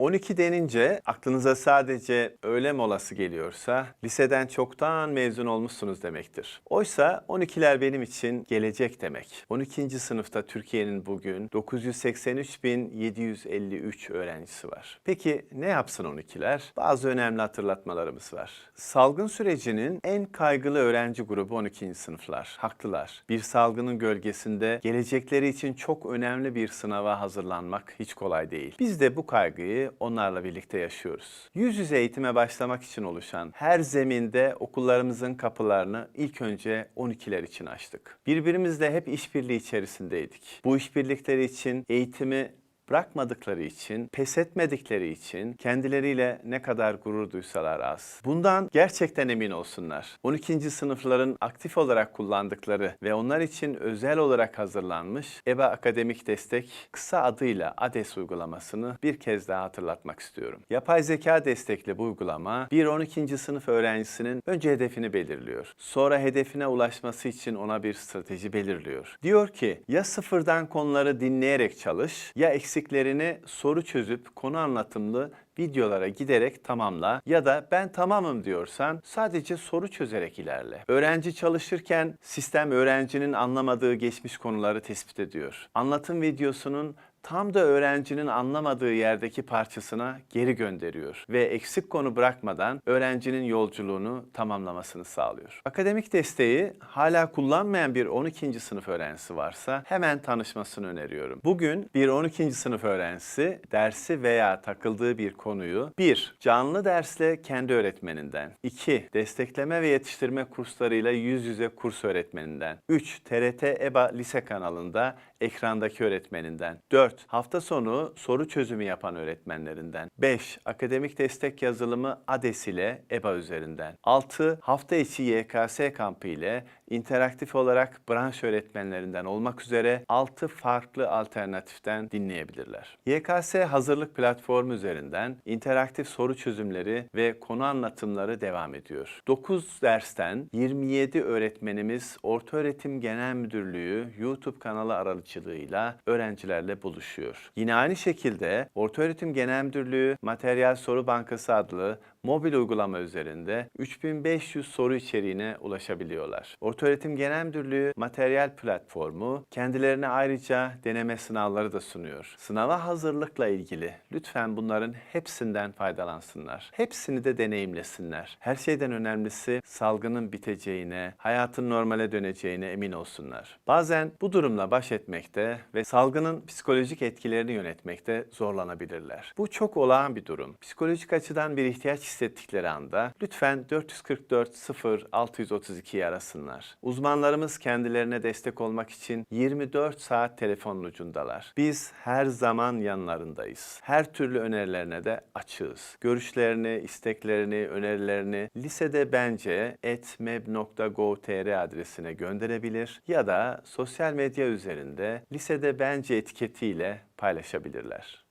12 denince aklınıza sadece öğle molası geliyorsa liseden çoktan mezun olmuşsunuz demektir. Oysa 12'ler benim için gelecek demek. 12. sınıfta Türkiye'nin bugün 983.753 öğrencisi var. Peki ne yapsın 12'ler? Bazı önemli hatırlatmalarımız var. Salgın sürecinin en kaygılı öğrenci grubu 12. sınıflar. Haklılar. Bir salgının gölgesinde gelecekleri için çok önemli bir sınava hazırlanmak hiç kolay değil. Biz de bu kaygıyı onlarla birlikte yaşıyoruz. Yüz yüze eğitime başlamak için oluşan her zeminde okullarımızın kapılarını ilk önce 12'ler için açtık. Birbirimizle hep işbirliği içerisindeydik. Bu işbirlikleri için eğitimi bırakmadıkları için, pes etmedikleri için kendileriyle ne kadar gurur duysalar az. Bundan gerçekten emin olsunlar. 12. sınıfların aktif olarak kullandıkları ve onlar için özel olarak hazırlanmış EBA Akademik Destek kısa adıyla ADES uygulamasını bir kez daha hatırlatmak istiyorum. Yapay zeka destekli bu uygulama bir 12. sınıf öğrencisinin önce hedefini belirliyor. Sonra hedefine ulaşması için ona bir strateji belirliyor. Diyor ki ya sıfırdan konuları dinleyerek çalış ya eksiklerini soru çözüp konu anlatımlı videolara giderek tamamla ya da ben tamamım diyorsan sadece soru çözerek ilerle. Öğrenci çalışırken sistem öğrencinin anlamadığı geçmiş konuları tespit ediyor. Anlatım videosunun tam da öğrencinin anlamadığı yerdeki parçasına geri gönderiyor ve eksik konu bırakmadan öğrencinin yolculuğunu tamamlamasını sağlıyor. Akademik desteği hala kullanmayan bir 12. sınıf öğrencisi varsa hemen tanışmasını öneriyorum. Bugün bir 12. sınıf öğrencisi dersi veya takıldığı bir konuyu 1. Canlı dersle kendi öğretmeninden 2. Destekleme ve yetiştirme kurslarıyla yüz yüze kurs öğretmeninden 3. TRT EBA lise kanalında ekrandaki öğretmeninden 4. Hafta sonu soru çözümü yapan öğretmenlerinden 5. Akademik destek yazılımı ADES ile EBA üzerinden 6. Hafta içi YKS kampı ile interaktif olarak branş öğretmenlerinden olmak üzere 6 farklı alternatiften dinleyebilirler. YKS hazırlık platformu üzerinden interaktif soru çözümleri ve konu anlatımları devam ediyor. 9 dersten 27 öğretmenimiz Ortaöğretim Genel Müdürlüğü YouTube kanalı aracılığıyla öğrencilerle buluşuyor. Yine aynı şekilde Ortaöğretim Genel Müdürlüğü Materyal Soru Bankası adlı mobil uygulama üzerinde 3500 soru içeriğine ulaşabiliyorlar. Ortaöğretim Genel Müdürlüğü materyal platformu kendilerine ayrıca deneme sınavları da sunuyor. Sınava hazırlıkla ilgili lütfen bunların hepsinden faydalansınlar. Hepsini de deneyimlesinler. Her şeyden önemlisi salgının biteceğine, hayatın normale döneceğine emin olsunlar. Bazen bu durumla baş etmekte ve salgının psikolojik etkilerini yönetmekte zorlanabilirler. Bu çok olağan bir durum. Psikolojik açıdan bir ihtiyaç hissettikleri anda lütfen 444 0 632'yi arasınlar. Uzmanlarımız kendilerine destek olmak için 24 saat telefonun ucundalar. Biz her zaman yanlarındayız. Her türlü önerilerine de açığız. Görüşlerini, isteklerini, önerilerini lisede bence etmeb.gov.tr adresine gönderebilir ya da sosyal medya üzerinde lisede bence etiketiyle paylaşabilirler.